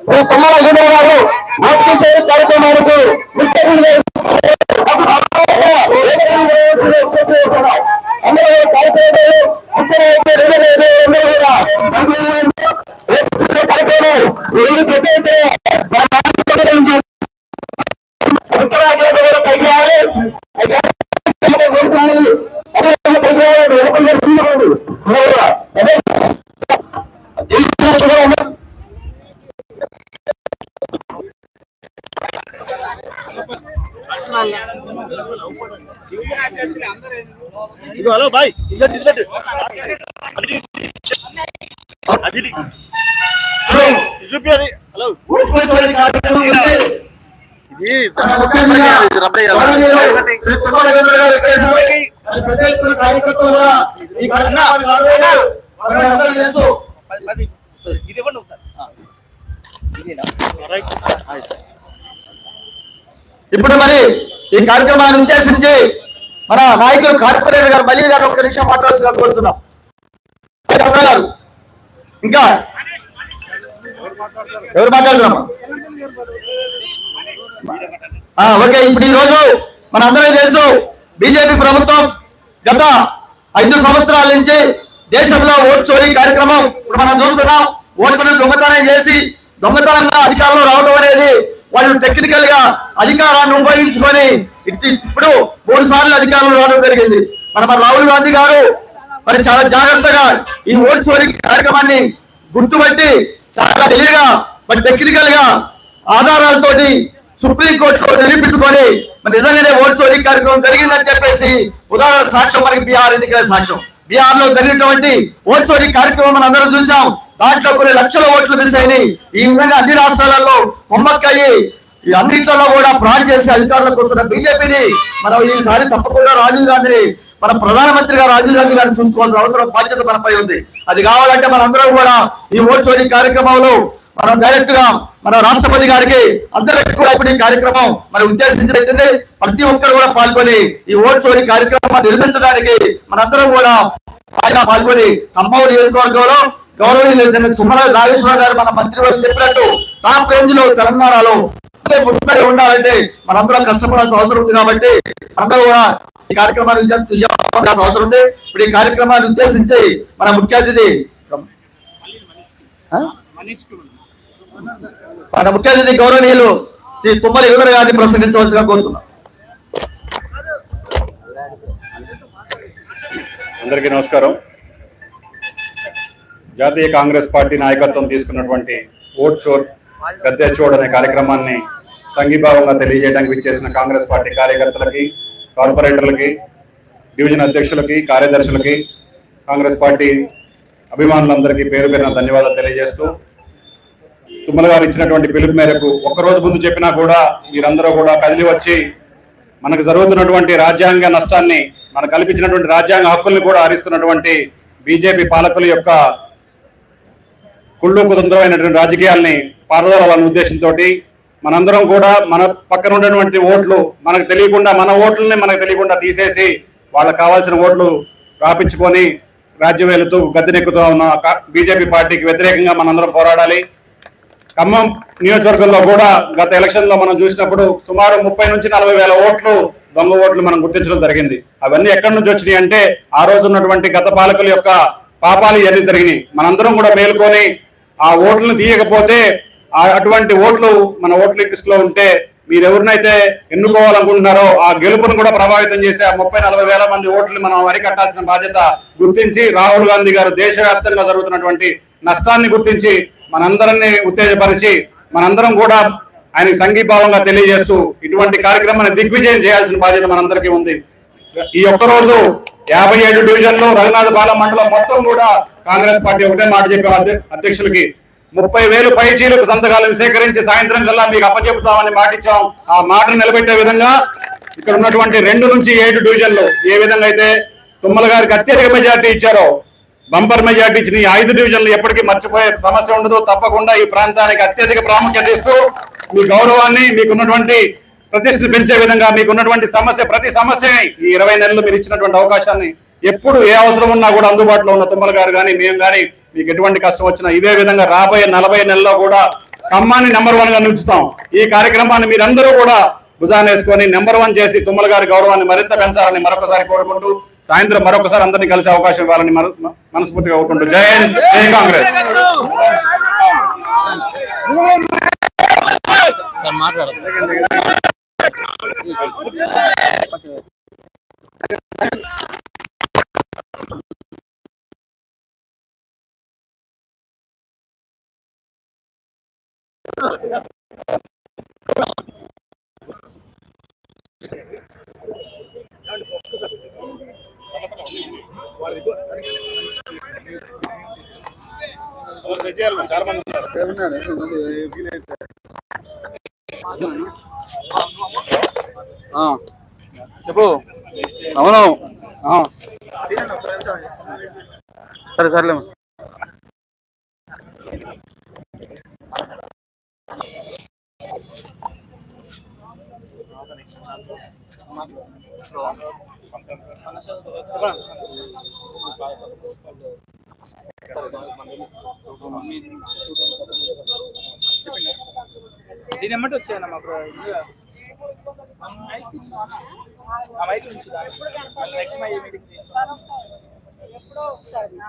శ్రీ తుమ్మల గిరి గారు భక్తి చేరు కార్యక్రమానికి అందరూ కార్యక్రమాలు ముఖ్య ఇగో హలో బాయ్. ఇద్దరు ఇద్దరు అది చూపి అది. హలో. ఇది ఇవ్వండి ఇప్పుడు మరి ఈ కార్యక్రమాన్ని ఉద్దేశించి మన నాయకులు కార్పొరేటర్ గారు మళ్ళీ గారు ఒక నిమిషం మాట్లాడాల్సిన కోరుతున్నాం. గారు ఇంకా? ఎవరు మాట్లాడుతున్నాం ఓకే ఇప్పుడు ఈ రోజు మన అందరికీ తెలుసు బీజేపీ ప్రభుత్వం గత ఐదు సంవత్సరాల నుంచి దేశంలో ఓటు చోరీ కార్యక్రమం ఇప్పుడు మనం చూస్తున్నాం. ఓటుకుని దొంగతనం చేసి దొంగతనంగా అధికారంలో రావడం అనేది వాళ్ళు టెక్నికల్గా అధికారాన్ని ఉపయోగించుకొని ఇట్టి- ఇప్పుడు మూడు సార్లు అధికారంలో రావడం జరిగింది. మన రాహుల్ గాంధీ గారు మరి చాలా జాగ్రత్తగా ఈ ఓటు చోరీ కార్యక్రమాన్ని గుర్తుపట్టి చాలా తెలియగా మరి టెక్నికల్గా ఆధారాలతోటి సుప్రీం కోర్టులో నిరూపించుకొని మరి నిజంగానే ఓటు చోరీ కార్యక్రమం జరిగిందని చెప్పేసి ఉదాహరణ సాక్ష్యం మనకి బీహార్ ఎన్నికల సాక్ష్యం. బీహార్లో జరిగినటువంటి ఓటు చోరీ కార్యక్రమం మనం అందరం చూసాం దాంట్లో కొన్ని లక్షల ఓట్లు మిస్ అయినాయి. ఈ విధంగా అన్ని రాష్ట్రాలలో కొమ్మక్కయ్యి అన్నిట్లో కూడా ఫ్రాడ్ చేసి అధికారులకు వస్తున్న బీజేపీని మనం ఈసారి తప్పకుండా రాజీవ్ గాంధీని మన ప్రధానమంత్రిగా రాజీవ్ గాంధీ గారిని చూసుకోవాల్సిన అవసరం బాధ్యత మనపై ఉంది. అది కావాలంటే మనందరం కూడా ఈ ఓట్ చోరీ కార్యక్రమంలో మనం డైరెక్ట్గా మన రాష్ట్రపతి గారికి అందరికీ కూడా ఇప్పుడు ఈ కార్యక్రమం మనం ఉద్దేశించి పెట్టింది ప్రతి ఒక్కరు కూడా పాల్గొని ఈ ఓట్ చోరీ కార్యక్రమాన్ని నిర్మించడానికి మనందరం కూడా పాల్గొని ఖమ్మం నియోజకవర్గంలో గౌరవనీయులు సుమల నాగేశ్వర గారు మన మంత్రి వారు చెప్పినట్టు టాప్ రేంజ్లో తెలంగాణలో అదే ముఖ్యమంత్రి ఉండాలంటే మనందరం కష్టపడాల్సిన అవసరం ఉంది కాబట్టి అందరూ కూడా ఈ కార్యక్రమాన్ని విజయవంతం అవసరం ఉంది. ఇప్పుడు ఈ కార్యక్రమాన్ని ఉద్దేశించి మన ముఖ్య అతిథి మన ముఖ్య అతిథి గౌరవనీయులు శ్రీ తుమ్మల యువర గారిని ప్రసంగించవలసిగా కోరుతున్నాం. అందరికీ నమస్కారం. జాతీయ కాంగ్రెస్ పార్టీ నాయకత్వం తీసుకున్నటువంటి ఓట్ చోర్ గద్దె చోర్ అనే కార్యక్రమాన్ని సంఘీభావంగా తెలియజేయడానికి విచ్చేసిన కాంగ్రెస్ పార్టీ కార్యకర్తలకి కార్పొరేటర్లకి డివిజన్ అధ్యక్షులకి కార్యదర్శులకి కాంగ్రెస్ పార్టీ అభిమానులందరికీ పేరు పేరున ధన్యవాదాలు తెలియజేస్తూ తుమ్మల గారు ఇచ్చినటువంటి పిలుపు మేరకు ఒక్క రోజు ముందు చెప్పినా కూడా మీరందరూ కూడా కదిలి వచ్చి మనకు జరుగుతున్నటువంటి రాజ్యాంగ నష్టాన్ని మనకు కల్పించినటువంటి రాజ్యాంగ హక్కుల్ని కూడా హరిస్తున్నటువంటి బీజేపీ పాలకుల యొక్క కుళ్ళు కుతంత్రమైనటువంటి రాజకీయాల్ని పారదోలాలన్న ఉద్దేశంతో మనందరం కూడా మన పక్కన ఉన్నటువంటి ఓట్లు మనకు తెలియకుండా మన ఓట్లని మనకు తెలియకుండా తీసేసి వాళ్ళకి కావాల్సిన ఓట్లు రాపించుకొని రాజ్యం వెళుతూ గద్దెనెక్కుతూ ఉన్న బీజేపీ పార్టీకి వ్యతిరేకంగా మనందరం పోరాడాలి. ఖమ్మం నియోజకవర్గంలో కూడా గత ఎలక్షన్లో మనం చూసినప్పుడు సుమారు ముప్పై నుంచి నలభై వేల ఓట్లు దొంగ ఓట్లు మనం గుర్తించడం జరిగింది. అవన్నీ ఎక్కడి నుంచి వచ్చినాయి అంటే ఆ రోజు ఉన్నటువంటి గత పాలకుల యొక్క పాపాలు ఇవన్నీ జరిగినాయి. మనందరం కూడా మేల్కొని ఆ ఓట్లను తీయకపోతే ఆ అటువంటి ఓట్లు మన ఓట్ల లిస్ట్లో ఉంటే మీరు ఎవరినైతే ఎన్నుకోవాలనుకుంటున్నారో ఆ గెలుపును కూడా ప్రభావితం చేసే ఆ ముప్పై నలభై వేల మంది ఓట్లను మనం అరికట్టాల్సిన బాధ్యత గుర్తించి రాహుల్ గాంధీ గారు దేశవ్యాప్తంగా జరుగుతున్నటువంటి నష్టాన్ని గుర్తించి మనందరినీ ఉత్తేజపరిచి మనందరం కూడా ఆయనకి సంఘీభావంగా తెలియజేస్తూ ఇటువంటి కార్యక్రమాన్ని దిగ్విజయం చేయాల్సిన బాధ్యత మనందరికీ ఉంది. ఈ ఒక్క రోజు యాభై ఏడు డివిజన్లు బాల మండలం మొత్తం కూడా కాంగ్రెస్ పార్టీ ఒకటే మాట చెప్పే అధ్యక్షులకి. ముప్పై వేలు పైచీలకు సంతకాలను సేకరించి సాయంత్రం కల్లా మీకు అప్పచెపుతామని మాటిచ్చాం ఆ మాటను నిలబెట్టే విధంగా ఇక్కడ ఉన్నటువంటి రెండు నుంచి ఏడు డివిజన్లు ఏ విధంగా అయితే తుమ్మల గారికి అత్యధిక మెజార్టీ ఇచ్చారో బంపర్ మెజార్టీ ఇచ్చిన ఈ ఐదు డివిజన్లు ఎప్పటికీ మర్చిపోయే సమస్య ఉండదు. తప్పకుండా ఈ ప్రాంతానికి అత్యధిక ప్రాముఖ్యత ఇస్తూ మీ గౌరవాన్ని మీకున్నటువంటి ప్రతిష్టను పెంచే విధంగా మీకున్నటువంటి సమస్య ప్రతి సమస్యని ఈ ఇరవై నెలలు మీరు ఇచ్చినటువంటి అవకాశాన్ని ఎప్పుడు ఏ అవసరం ఉన్నా కూడా అందుబాటులో ఉన్న తుమ్మల గారు కానీ మేము కానీ మీకు ఎటువంటి కష్టం వచ్చినా ఇదే విధంగా రాబోయే నలభై నెలలో కూడా ఖమ్మాన్ని నెంబర్ వన్గా నిలుచుతాం. ఈ కార్యక్రమాన్ని మీరందరూ కూడా భుజాన్ వేసుకొని నెంబర్ వన్ చేసి తుమ్మల గారి గౌరవాన్ని మరింత పెంచాలని మరొకసారి కోరుకుంటూ సాయంత్రం మరొకసారి అందరినీ కలిసే అవకాశం ఇవ్వాలని మనస్ఫూర్తిగా కోరుకుంటూ జై జై కాంగ్రెస్. చెప్పు. అవును. సరే సర్లే. దీని ఎమ్మటి వచ్చాయన్న మాకు ఆ మైక్ నుంచి నెక్స్ట్ మై మీటింగ్ ఎప్పుడో ఒకసారి నా.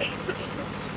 ハハハハ!